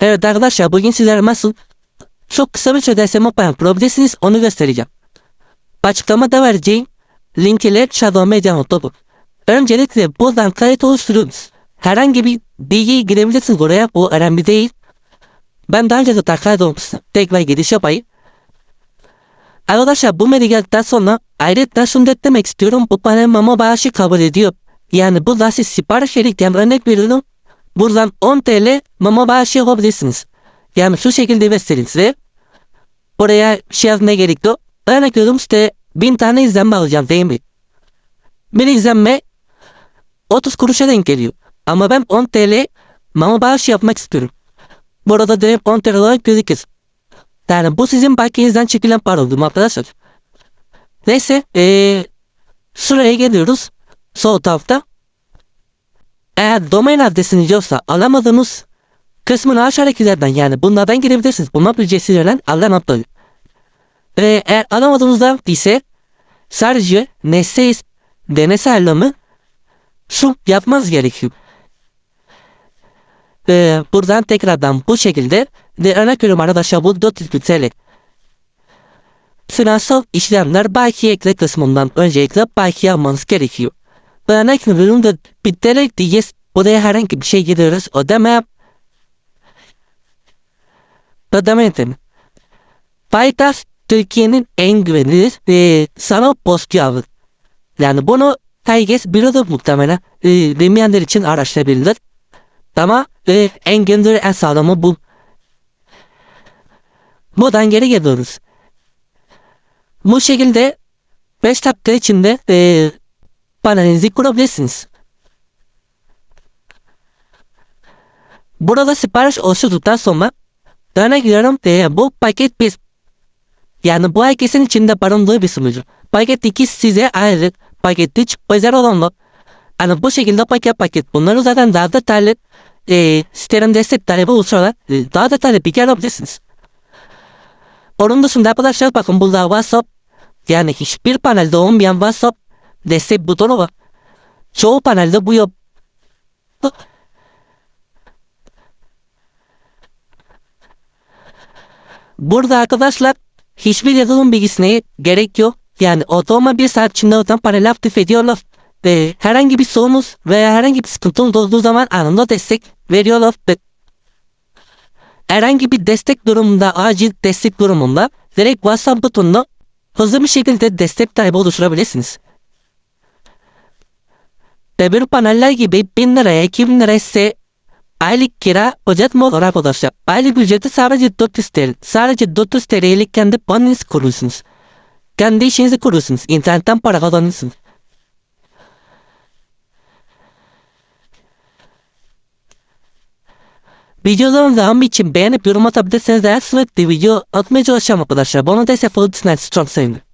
Evet arkadaşlar bugün sizlere nasıl çok kısa bir sürede SMA yapabilirsiniz onu göstereceğim. Açıklamada vereceğim link ile Shadow Media Notebook. Öncelikle buradan kayıt oluşturunuz. Herhangi bir bilgiyi girebilirsiniz oraya bu önemli değil. Ben daha önce de kayıt olmuştum. Tekrar giriş yapayım. Arkadaşlar bu menü geldikten sonra ayrıca şunu da demek istiyorum. Bu panel mama bağışı kabul ediyor. Yani burada siz sipariş verirken örnek veriyorum. Buradan 10 TL mama bağışı yapabilirsiniz. Yani şu şekilde size. Buraya şey yazmaya gerek yok. Örnek veriyorum işte 1000 tane izlenme alacağım değil mi? Bir izlenme 30 kuruşa denk geliyor. Ama ben 10 TL mama bağışı yapmak istiyorum. Burada direkt 10 TL olarak gözükür. Yani bu sizin bankanızdan çekilen para oldu arkadaşlar. Neyse ee, şuraya geliyoruz. Sol tarafta. Eğer domain adresiniz yoksa alamadığınız kısmını aşağıdakilerden yani bunlardan girebilirsiniz. Bunlar ücretsiz veren Allah'ın aptalı. Ve eğer alamadığınızda ise sadece nesneyiz denese ayarlamı şu yapmaz gerekiyor. Ee, buradan tekrardan bu şekilde ve örnek veriyorum arkadaşlar bu 400 bin TL. Finansal işlemler belki ekle kısmından öncelikle belki yapmanız gerekiyor. Ve örnek veriyorum da bir TL diyeceğiz. Buraya herhangi bir şey giriyoruz. Ödeme Ödeme yöntemi. Paytaş Türkiye'nin en güvenilir ve sanal post cihazı. Yani bunu herkes biliyordur muhtemelen. E, bilmeyenler için araştırabilir. Ama e, en güvenilir en sağlamı bu. Buradan geri geliyoruz. Bu şekilde 5 dakika içinde e, panelinizi kurabilirsiniz. Burada sipariş oluşturduktan sonra örnek veriyorum e, bu paket bir yani bu herkesin içinde barındığı bir sunucu. Paket 2 size ayrı, paket 3 özel olanlar. Yani bu şekilde paket paket bunları zaten daha detaylı e, sitenin destek talebi oluşturarak e, daha detaylı bilgi alabilirsiniz. Onun dışında arkadaşlar bakın burada WhatsApp yani hiçbir panelde olmayan WhatsApp destek butonu var. Çoğu panelde bu yok. Burada arkadaşlar hiçbir yazılım bilgisine gerek yok. Yani ortalama bir saat içinde oradan panel aktif ediyorlar. Ve herhangi bir sorunuz veya herhangi bir sıkıntınız olduğu zaman anında destek veriyorlar. Ve herhangi bir destek durumunda, acil destek durumunda direkt WhatsApp butonuna hızlı bir şekilde destek talebi oluşturabilirsiniz. Ve bir paneller gibi 1000 liraya 2000 liraya ise aylık kira ücret mi olur arkadaşlar? Aylık ücreti sadece 400 TL. Sadece 400 TL'lik kendi panelinizi kurursunuz. Kendi işinizi kurursunuz. İnternetten para kazanırsınız. Videoların devamı için beğenip yorum atabilirseniz eğer sürekli video atmaya çalışacağım arkadaşlar. Bana destek olursanız çok sevinirim.